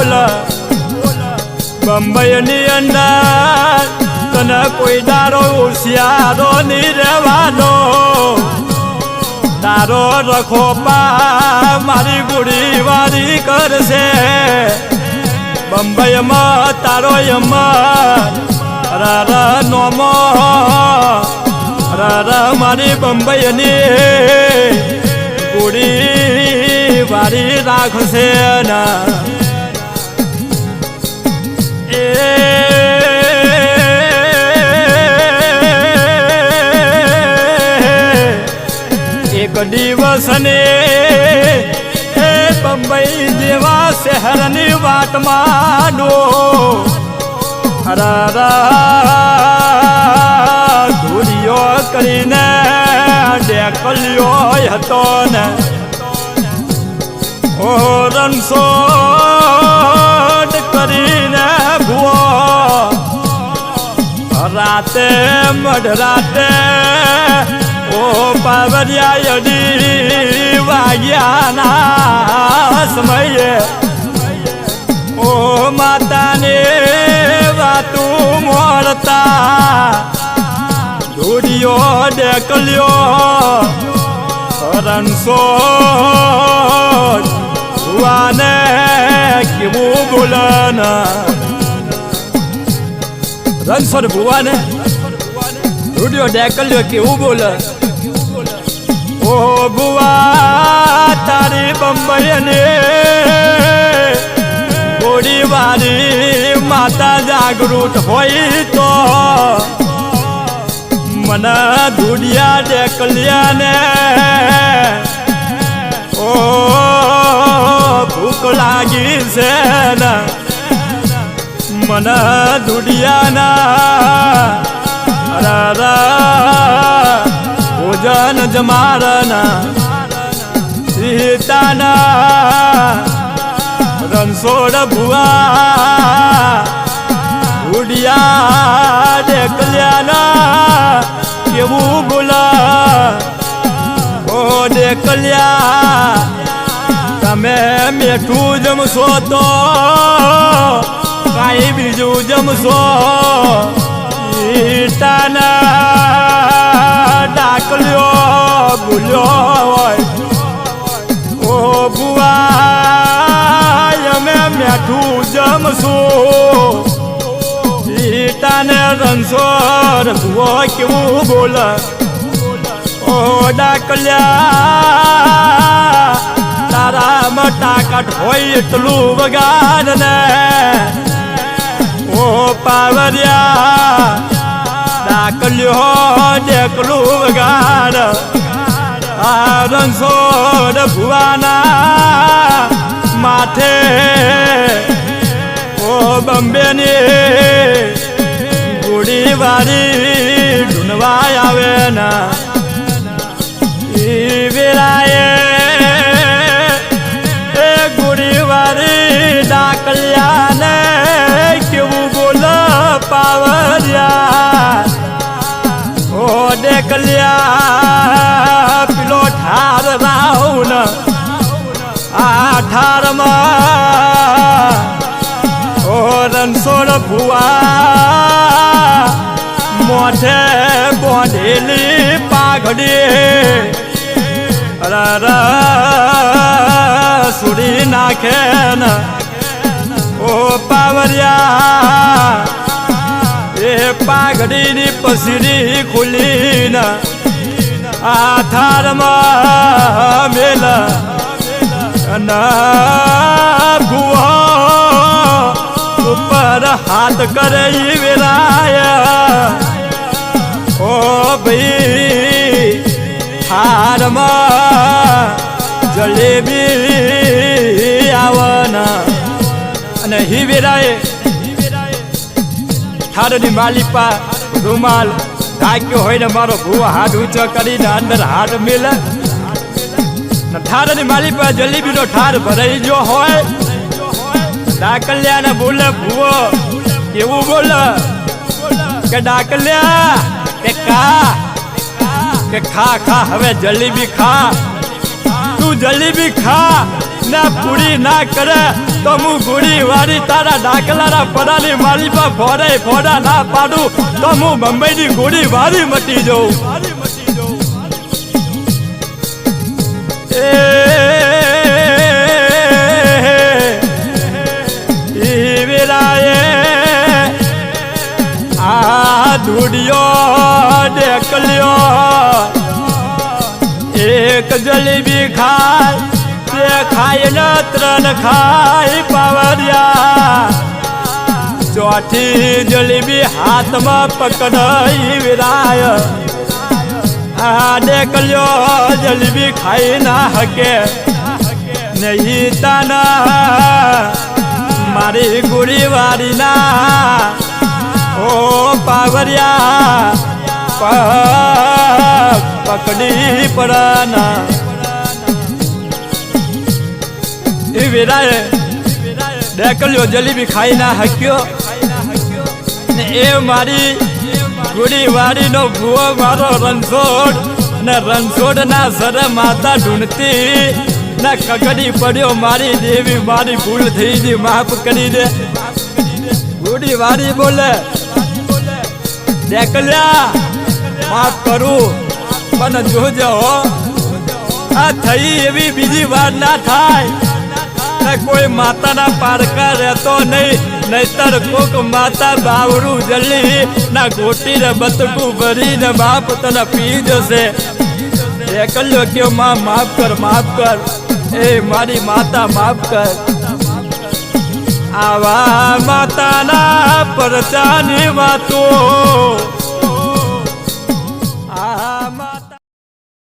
બોલ. બંબઈની અંદર તને કોઈ દારો હોશિયારો નહીં રહેવાનો. તારો રખો પા મારી ગુડી વારી કરશે. બંબઈમાં તારો યમન રારા નોમો રારા મારી બંબઈની ગુડી વારી રાખશે ના. એક દિવસ ને બંબઈ જેવા શહેરની વાટમાં ડો. ધૂરીઓ કરીને ડેકલ્યો હતો ને. ઓ રણસો રાતે મઢરાતે ઓ પાવરિયા વાગ્યા ના સમયે. ઓ માતાને વાતું મોડતા ધૂડિયો ડેકલ્યો, રણસો ભુવાને કેવું બોલના. રણસોર ભુવાને રૂડિયો ડેકલ્યો કેવું બોલે? ઓ ભુવા, તારી બંબઈને ગોળી વારી માતા જાગૃત હોય તો મને ધૂડિયા ડેકલ્યા ને ઓ ભૂખ લાગી છે ને. મને દુડિયાના ભોજન જમારના સીતાના રણછોડ ભુવા, ઉડિયા ડેકલ્યાના કેવું બોલા ઓ દેખલ્યા તમે મેઠું જમશો તો કાંઈ બીજું જમશો. ઈટાના ડાકલ્યો ભૂલ્યો હોય. ઓ બુઆ અમે મેઠું જમશું. ઈટાને રણછોડ રસવો કેવું બોલ. ઓ ડાકલ્યા તારા મટાકટ હોય એટલું વગાડ ને ઓ પાવરિયા ડાકલ્યો ડેકલું વગાડ આ રણછોડ ભુવાના માથે ઓ બંબેની ગુડી વારી ઢૂંઢવા ડેકલ્યા પેલો ઠાર રાહુલ આ ઠારમાં ઓ રણછોડ ભુવા મોઢે બોંધેલી પાઘડી અરર સુરી નાખે ને. ઓ પાવરિયા એ પાઘડીની પસરી ખુલીના આ થારમાં મેલા ના ઉપર હાથ કરે ઈ વેરાય. ઓ ભાઈ, હારમાં જલેબી આવના અને હિવેરાએ ઠારની માલિપા રૂમાલ ઢાક્યો હોય ને મારો ભૂવો હાથ ઊંચો કરીને અંદર હાથ મિલે. થારની માલિપા જલેબીનો ઠાર ભરાઈ ગયો હોય. ડાકલ્યા ને બોલે, ભૂવો, કેવું બોલે? કે ડાકલ્યા, કે કા? કે ખા ખા, હવે જલેબી ખા. તું જલેબી ખા, ના પૂરી ના કરે. તો હું ગુડી વાળી તારા ડાકલારા પડાલી મારી પા ફોડે ફોડા ના પાડું તો હું મુંબઈની ગુડી વાળી મટી જાઉં ધૂડિયો ડેકલ્યો એક જલેબી ખાય તે ખાય ન ત્રણ ખાઈ પાવરિયા. ચોથી જલેબી હાથમાં પકડાઈ વિરાય. આ ડેકલ્યો જલેબી ખાઈ ના હકે. નહીં તાના મારી ગુડી વાળી ના ઓ પાવરિયા પકડી પડાના. એ વેરાએ ડેકલ્યો જલેબી ખાઈ ના હક્યો ને એ મારી ગુડી વાડીનો ભૂવો, મારો રણછોડ. ને રણછોડ ના સર માતા ઢૂંઢતી. ના કગડી પડ્યો મારી દેવી, મારી ભૂલ થઈ ગઈ માફ કરી દે. ગુડી વાડી બોલે ડેકલ્યા માફ કરું, પણ જોજો આ થઈ એવી બીજી વાર ના થાય. ને કોઈ માતાના પારકા રહેતો નહીં. નહીતર કોક માતા બાવડું જલ્દી ના ગોટીને બતકું ભરીને બાપ તને પી જશે. એકલ્યો કે માં, માફ કર માફ કર. એ મારી માતા, માફ કર. આવા માતાના પરચાની વાતો